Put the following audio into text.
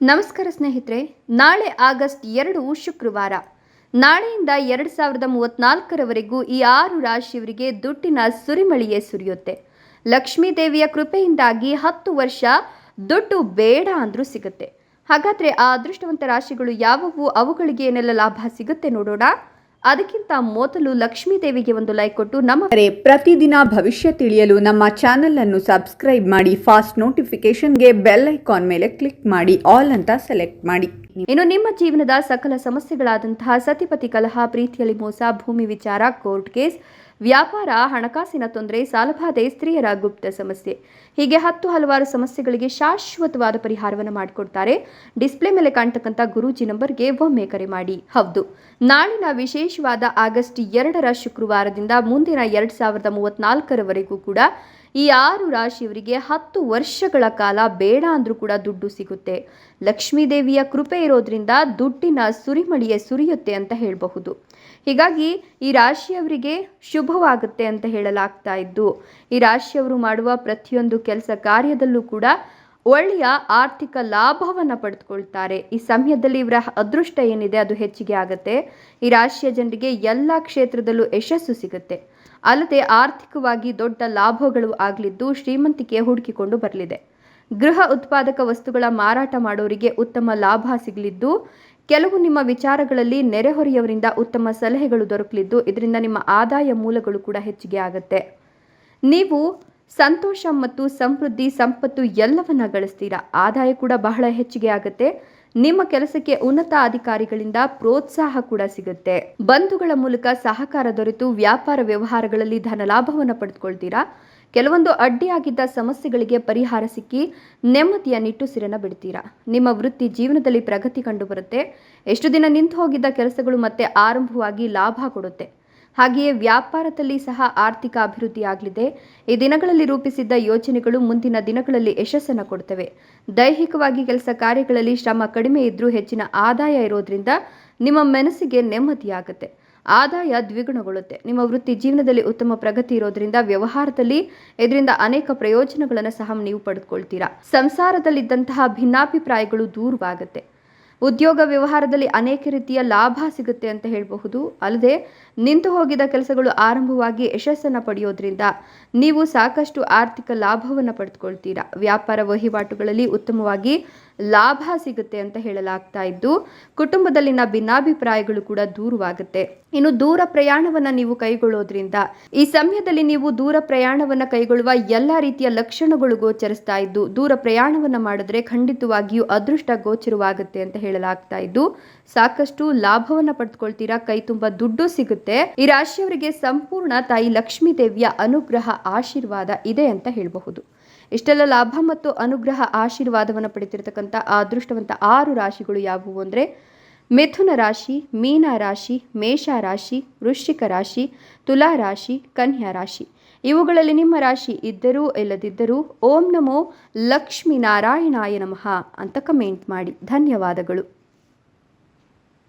ನಮಸ್ಕಾರ ಸ್ನೇಹಿತರೆ, ನಾಳೆ ಆಗಸ್ಟ್ ಎರಡು ಶುಕ್ರವಾರ. ನಾಳೆಯಿಂದ ಎರಡು ಸಾವಿರದ ಮೂವತ್ನಾಲ್ಕರವರೆಗೂ ಈ ಆರು ರಾಶಿಯವರಿಗೆ ದುಡ್ಡಿನ ಸುರಿಮಳಿಯೇ ಸುರಿಯುತ್ತೆ. ಲಕ್ಷ್ಮೀ ದೇವಿಯ ಕೃಪೆಯಿಂದಾಗಿ ಹತ್ತು ವರ್ಷ ದುಡ್ಡು ಬೇಡ ಅಂದರೂ ಸಿಗುತ್ತೆ. ಹಾಗಾದ್ರೆ ಆ ಅದೃಷ್ಟವಂತ ರಾಶಿಗಳು ಯಾವುವು? ಅವುಗಳಿಗೆ ಏನೆಲ್ಲ ಲಾಭ ಸಿಗುತ್ತೆ ನೋಡೋಣ. ಅದಕ್ಕಿಂತ ಮೊದಲು ಲಕ್ಷ್ಮೀ ದೇವಿಗೆ ಒಂದು ಲೈಕ್ ಕೊಟ್ಟು ನಮ್ಮ ಪ್ರತಿದಿನ ಭವಿಷ್ಯ ತಿಳಿಯಲು ನಮ್ಮ ಚಾನೆಲ್ ಅನ್ನು ಸಬ್ಸ್ಕ್ರೈಬ್ ಮಾಡಿ ಫಾಸ್ಟ್ ನೋಟಿಫಿಕೇಶನ್ಗೆ ಬೆಲ್ ಐಕಾನ್ ಮೇಲೆ ಕ್ಲಿಕ್ ಮಾಡಿ ಆಲ್ ಅಂತ ಸೆಲೆಕ್ಟ್ ಮಾಡಿ. ಇನ್ನು ನಿಮ್ಮ ಜೀವನದ ಸಕಲ ಸಮಸ್ಯೆಗಳಾದಂತಹ ಸತಿಪತಿ ಕಲಹ ಪ್ರೀತಿಯಲ್ಲಿ ಮೋಸ ಭೂಮಿ ವಿಚಾರ ಕೋರ್ಟ್ ಕೇಸ್ ವ್ಯಾಪಾರ, ಹಣಕಾಸಿನ ತೊಂದರೆ ಸಾಲಬಾಧೆ ಸ್ತ್ರೀಯರ ಗುಪ್ತ ಸಮಸ್ಯೆ. ಹೀಗೆ ಹತ್ತು ಹಲವಾರು ಸಮಸ್ಯೆಗಳಿಗೆ ಶಾಶ್ವತವಾದ ಪರಿಹಾರವನ್ನು ಮಾಡಿಕೊಡ್ತಾರೆ. ಡಿಸ್ಪ್ಲೇ ಮೇಲೆ ಕಾಣ್ತಕ್ಕಂಥ ಗುರೂಜಿ ನಂಬರ್ಗೆ ಒಮ್ಮೆ ಕರೆ ಮಾಡಿ. ಹೌದು. ನಾಳಿನ ವಿಶೇಷವಾದ ಆಗಸ್ಟ್ ಎರಡರ ಶುಕ್ರವಾರದಿಂದ ಮುಂದಿನ ಎರಡ್ ಸಾವಿರದ ಮೂವತ್ನಾಲ್ಕರವರೆಗೂ ಕೂಡ ಈ ಆರು ರಾಶಿಯವರಿಗೆ ಹತ್ತು ವರ್ಷಗಳ ಕಾಲ ಬೇಡ ಅಂದರೂ ಕೂಡ ದುಡ್ಡು ಸಿಗುತ್ತೆ. ಲಕ್ಷ್ಮೀ ದೇವಿಯ ಕೃಪೆ ಇರೋದ್ರಿಂದ ದುಡ್ಡಿನ ಸುರಿಮಳಿಯೇ ಸುರಿಯುತ್ತೆ ಅಂತ ಹೇಳಬಹುದು. ಹೀಗಾಗಿ ಈ ರಾಶಿಯವರಿಗೆ ಶುಭವಾಗುತ್ತೆ ಅಂತ ಹೇಳಲಾಗ್ತಾ ಇದ್ದು, ಈ ರಾಶಿಯವರು ಮಾಡುವ ಪ್ರತಿಯೊಂದು ಕೆಲಸ ಕಾರ್ಯದಲ್ಲೂ ಕೂಡ ಒಳ್ಳೆಯ ಆರ್ಥಿಕ ಲಾಭವನ್ನು ಪಡೆದುಕೊಳ್ತಾರೆ. ಈ ಸಮಯದಲ್ಲಿ ಇವರ ಅದೃಷ್ಟ ಏನಿದೆ ಅದು ಹೆಚ್ಚಿಗೆ ಆಗುತ್ತೆ. ಈ ರಾಶಿಯ ಜನರಿಗೆ ಎಲ್ಲ ಕ್ಷೇತ್ರದಲ್ಲೂ ಯಶಸ್ಸು ಸಿಗುತ್ತೆ. ಅಲ್ಲದೆ ಆರ್ಥಿಕವಾಗಿ ದೊಡ್ಡ ಲಾಭಗಳು ಆಗಲಿದ್ದು ಶ್ರೀಮಂತಿಕೆ ಹುಡುಕಿಕೊಂಡು ಬರಲಿದೆ. ಗೃಹ ಉತ್ಪಾದಕ ವಸ್ತುಗಳ ಮಾರಾಟ ಮಾಡೋರಿಗೆ ಉತ್ತಮ ಲಾಭ ಸಿಗಲಿದ್ದು, ಕೆಲವು ನಿಮ್ಮ ವಿಚಾರಗಳಲ್ಲಿ ನೆರೆಹೊರೆಯವರಿಂದ ಉತ್ತಮ ಸಲಹೆಗಳು ದೊರಕಲಿದ್ದು, ಇದರಿಂದ ನಿಮ್ಮ ಆದಾಯ ಮೂಲಗಳು ಕೂಡ ಹೆಚ್ಚಿಗೆ ಆಗುತ್ತೆ. ನೀವು ಸಂತೋಷ ಮತ್ತು ಸಮೃದ್ಧಿ ಸಂಪತ್ತು ಎಲ್ಲವನ್ನ ಗಳಿಸ್ತೀರಾ? ಆದಾಯ ಕೂಡ ಬಹಳ ಹೆಚ್ಚಿಗೆ ಆಗುತ್ತೆ. ನಿಮ್ಮ ಕೆಲಸಕ್ಕೆ ಉನ್ನತ ಅಧಿಕಾರಿಗಳಿಂದ ಪ್ರೋತ್ಸಾಹ ಕೂಡ ಸಿಗುತ್ತೆ. ಬಂಧುಗಳ ಮೂಲಕ ಸಹಕಾರ ದೊರೆತು ವ್ಯಾಪಾರ ವ್ಯವಹಾರಗಳಲ್ಲಿ ಧನಲಾಭವನ್ನು ಪಡೆದುಕೊಳ್ತೀರಾ? ಕೆಲವೊಂದು ಅಡ್ಡಿಯಾಗಿದ್ದ ಸಮಸ್ಯೆಗಳಿಗೆ ಪರಿಹಾರ ಸಿಕ್ಕಿ ನೆಮ್ಮದಿಯ ನಿಟ್ಟುಸಿರನ ಬಿಡ್ತೀರಾ? ನಿಮ್ಮ ವೃತ್ತಿ ಜೀವನದಲ್ಲಿ ಪ್ರಗತಿ ಕಂಡುಬರುತ್ತೆ. ಎಷ್ಟು ದಿನ ನಿಂತು ಹೋಗಿದ್ದ ಕೆಲಸಗಳು ಮತ್ತೆ ಆರಂಭವಾಗಿ ಲಾಭ ಕೊಡುತ್ತೆ. ಹಾಗೆಯೇ ವ್ಯಾಪಾರದಲ್ಲಿ ಸಹ ಆರ್ಥಿಕ ಅಭಿವೃದ್ಧಿಯಾಗಲಿದೆ. ಈ ದಿನಗಳಲ್ಲಿ ರೂಪಿಸಿದ್ದ ಯೋಜನೆಗಳು ಮುಂದಿನ ದಿನಗಳಲ್ಲಿ ಯಶಸ್ಸನ್ನು ಕೊಡ್ತವೆ ದೈಹಿಕವಾಗಿ ಕೆಲಸ ಕಾರ್ಯಗಳಲ್ಲಿ ಶ್ರಮ ಕಡಿಮೆ ಇದ್ರೂ ಹೆಚ್ಚಿನ ಆದಾಯ ಇರೋದ್ರಿಂದ ನಿಮ್ಮ ಮನಸ್ಸಿಗೆ ನೆಮ್ಮದಿಯಾಗುತ್ತೆ. ಆದಾಯ ದ್ವಿಗುಣಗೊಳ್ಳುತ್ತೆ. ನಿಮ್ಮ ವೃತ್ತಿ ಜೀವನದಲ್ಲಿ ಉತ್ತಮ ಪ್ರಗತಿ ಇರೋದ್ರಿಂದ ವ್ಯವಹಾರದಲ್ಲಿ ಇದರಿಂದ ಅನೇಕ ಪ್ರಯೋಜನಗಳನ್ನು ಸಹ ನೀವು ಪಡೆದುಕೊಳ್ತೀರಾ. ಸಂಸಾರದಲ್ಲಿದ್ದಂತಹ ಭಿನ್ನಾಭಿಪ್ರಾಯಗಳು ದೂರವಾಗುತ್ತೆ. ಉದ್ಯೋಗ ವ್ಯವಹಾರದಲ್ಲಿ ಅನೇಕ ರೀತಿಯ ಲಾಭ ಸಿಗುತ್ತೆ ಅಂತ ಹೇಳಬಹುದು. ಅಲ್ಲದೆ, ನಿಂತು ಹೋಗಿದ ಕೆಲಸಗಳು ಆರಂಭವಾಗಿ ಯಶಸ್ಸನ್ನು ಪಡೆಯೋದ್ರಿಂದ ನೀವು ಸಾಕಷ್ಟು ಆರ್ಥಿಕ ಲಾಭವನ್ನು ಪಡೆದುಕೊಳ್ತೀರಾ. ವ್ಯಾಪಾರ ವಹಿವಾಟುಗಳಲ್ಲಿ ಉತ್ತಮವಾಗಿ ಲಾಭ ಸಿಗುತ್ತೆ ಅಂತ ಹೇಳಲಾಗ್ತಾ ಇದ್ದು, ಕುಟುಂಬದಲ್ಲಿನ ಭಿನ್ನಾಭಿಪ್ರಾಯಗಳು ಕೂಡ ದೂರವಾಗುತ್ತೆ. ಇನ್ನು ದೂರ ಪ್ರಯಾಣವನ್ನ ನೀವು ಕೈಗೊಳ್ಳೋದ್ರಿಂದ ಈ ಸಮಯದಲ್ಲಿ ನೀವು ದೂರ ಪ್ರಯಾಣವನ್ನ ಕೈಗೊಳ್ಳುವ ಎಲ್ಲ ರೀತಿಯ ಲಕ್ಷಣಗಳು ಗೋಚರಿಸ್ತಾ ಇದ್ದು, ದೂರ ಪ್ರಯಾಣವನ್ನ ಮಾಡಿದ್ರೆ ಖಂಡಿತವಾಗಿಯೂ ಅದೃಷ್ಟ ಗೋಚರವಾಗುತ್ತೆ ಅಂತ ಹೇಳಲಾಗ್ತಾ ಇದ್ದು, ಸಾಕಷ್ಟು ಲಾಭವನ್ನ ಪಡೆದುಕೊಳ್ತೀರಾ ಕೈ ತುಂಬಾ ದುಡ್ಡು ಸಿಗುತ್ತೆ. ಈ ರಾಶಿಯವರಿಗೆ ಸಂಪೂರ್ಣ ತಾಯಿ ಲಕ್ಷ್ಮೀ ದೇವಿಯ ಅನುಗ್ರಹ, ಆಶೀರ್ವಾದ ಇದೆ ಅಂತ ಹೇಳಬಹುದು. ಇಷ್ಟೆಲ್ಲ ಲಾಭ ಮತ್ತು ಅನುಗ್ರಹ, ಆಶೀರ್ವಾದವನ್ನು ಪಡೆದಿರತಕ್ಕಂಥ ಆ ಅದೃಷ್ಟವಂತ ಆರು ರಾಶಿಗಳು ಯಾವುವು ಅಂದರೆ, ಮಿಥುನ ರಾಶಿ, ಮೀನ ರಾಶಿ, ಮೇಷ ರಾಶಿ, ವೃಶ್ಚಿಕ ರಾಶಿ, ತುಲಾ ರಾಶಿ, ಕನ್ಯಾ ರಾಶಿ. ಇವುಗಳಲ್ಲಿ ನಿಮ್ಮ ರಾಶಿ ಇದ್ದರೂ ಇಲ್ಲದಿದ್ದರೂ ಓಂ ನಮೋ ಲಕ್ಷ್ಮೀ ನಾರಾಯಣಾಯ ನಮಃ ಅಂತ ಕಮೆಂಟ್ ಮಾಡಿ. ಧನ್ಯವಾದಗಳು.